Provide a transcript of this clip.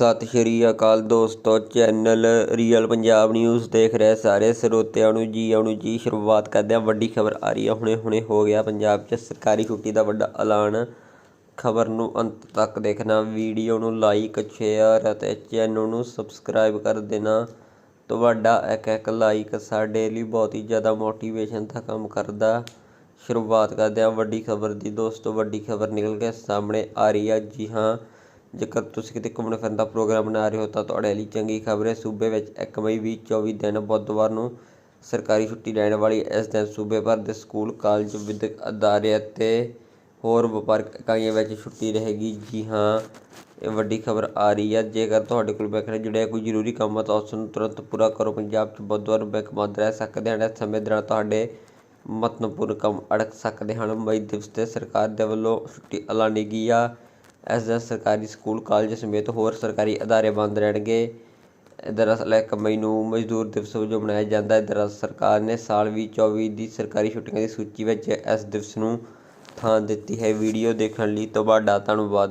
ਸਤਿ ਸ਼੍ਰੀ ਅਕਾਲ ਦੋਸਤੋ, channel real Punjab news ਦੇਖ ਰਹੇ ਸਾਰੇ ਸਰੋਤਿਆਂ ਨੂੰ ਜੀ ਆਉਣ ਜੀ, ਸ਼ੁਰੂਆਤ ਕਰਦੇ ਹਾਂ। ਵੱਡੀ ਖਬਰ ਆ ਰਹੀ ਆ ਹੁਣੇ ਹੁਣੇ ਹੋ ਗਿਆ ਪੰਜਾਬ 'ਚ ਸਰਕਾਰੀ ਛੁੱਟੀ ਦਾ ਵੱਡਾ ਐਲਾਨ। ਖਬਰ ਨੂੰ ਅੰਤ ਤੱਕ ਦੇਖਣਾ, ਵੀਡੀਓ ਨੂੰ ਲਾਈਕ ਸ਼ੇਅਰ ਅਤੇ ਚੈਨਲ ਨੂੰ ਸਬਸਕ੍ਰਾਈਬ ਕਰ ਦੇਣਾ। ਤੁਹਾਡਾ ਇੱਕ ਇੱਕ ਲਾਈਕ ਸਾਡੇ ਲਈ ਬਹੁਤ ਹੀ ਜ਼ਿਆਦਾ ਮੋਟੀਵੇਸ਼ਨ ਦਾ ਕੰਮ ਕਰਦਾ। ਸ਼ੁਰੂਆਤ ਕਰਦੇ ਹਾਂ ਵੱਡੀ ਖਬਰ ਦੀ। ਦੋਸਤੋ, ਵੱਡੀ ਖਬਰ ਨਿਕਲ ਕੇ ਸਾਹਮਣੇ ਆ ਰਹੀ ਆ ਜੀ ਹਾਂ ਜੇਕਰ ਤੁਸੀਂ ਕਿਤੇ ਘੁੰਮਣ ਫਿਰਨ ਦਾ ਪ੍ਰੋਗਰਾਮ ਬਣਾ ਰਹੇ ਹੋ ਤਾਂ ਤੁਹਾਡੇ ਲਈ ਚੰਗੀ ਖਬਰ ਹੈ। ਸੂਬੇ ਵਿੱਚ 1 ਮਈ 2024 ਦਿਨ ਬੁੱਧਵਾਰ ਨੂੰ ਸਰਕਾਰੀ ਛੁੱਟੀ ਲੈਣ ਵਾਲੀ ਇਸ ਦਿਨ ਸੂਬੇ ਭਰ ਦੇ ਸਕੂਲ, ਕਾਲਜ, ਵਿਦਿਅਕ ਅਦਾਰੇ ਅਤੇ ਹੋਰ ਵਪਾਰਕ ਇਕਾਈਆਂ ਵਿੱਚ ਛੁੱਟੀ ਰਹੇਗੀ। ਜੀ ਹਾਂ, ਇਹ ਵੱਡੀ ਖਬਰ ਆ ਰਹੀ ਹੈ। ਜੇਕਰ ਤੁਹਾਡੇ ਕੋਲ ਬੈਂਕ ਨਾਲ ਜੁੜਿਆ ਕੋਈ ਜ਼ਰੂਰੀ ਕੰਮ ਹੈ ਤਾਂ ਉਸ ਨੂੰ ਤੁਰੰਤ ਪੂਰਾ ਕਰੋ। ਪੰਜਾਬ 'ਚ ਬੁੱਧਵਾਰ ਨੂੰ ਬੈਂਕ ਬੰਦ ਰਹਿ ਸਕਦੇ ਹਨ। ਇਸ ਸਮੇਂ ਦੌਰਾਨ ਤੁਹਾਡੇ ਮਹੱਤਵਪੂਰਨ ਕੰਮ ਅੜਕ ਸਕਦੇ ਹਨ। ਮਈ ਦਿਵਸ 'ਤੇ ਸਰਕਾਰ ਦੇ ਵੱਲੋਂ ਛੁੱਟੀ ਐਲਾਨੀ ਗਈ ਆ। ਇਸ ਦਿਨ ਸਰਕਾਰੀ ਸਕੂਲ, ਕਾਲਜ ਸਮੇਤ ਹੋਰ ਸਰਕਾਰੀ ਅਦਾਰੇ ਬੰਦ ਰਹਿਣਗੇ। ਦਰਅਸਲ ਇੱਕ ਮਈ ਨੂੰ ਮਜ਼ਦੂਰ ਦਿਵਸ ਵਜੋਂ ਮਨਾਇਆ ਜਾਂਦਾ ਹੈ। ਦਰਅਸਲ ਸਰਕਾਰ ਨੇ ਸਾਲ 2024 ਦੀ ਸਰਕਾਰੀ ਛੁੱਟੀਆਂ ਦੀ ਸੂਚੀ ਵਿੱਚ ਇਸ ਦਿਵਸ ਨੂੰ ਥਾਂ ਦਿੱਤੀ ਹੈ। ਵੀਡੀਓ ਦੇਖਣ ਲਈ ਤੁਹਾਡਾ ਧੰਨਵਾਦ।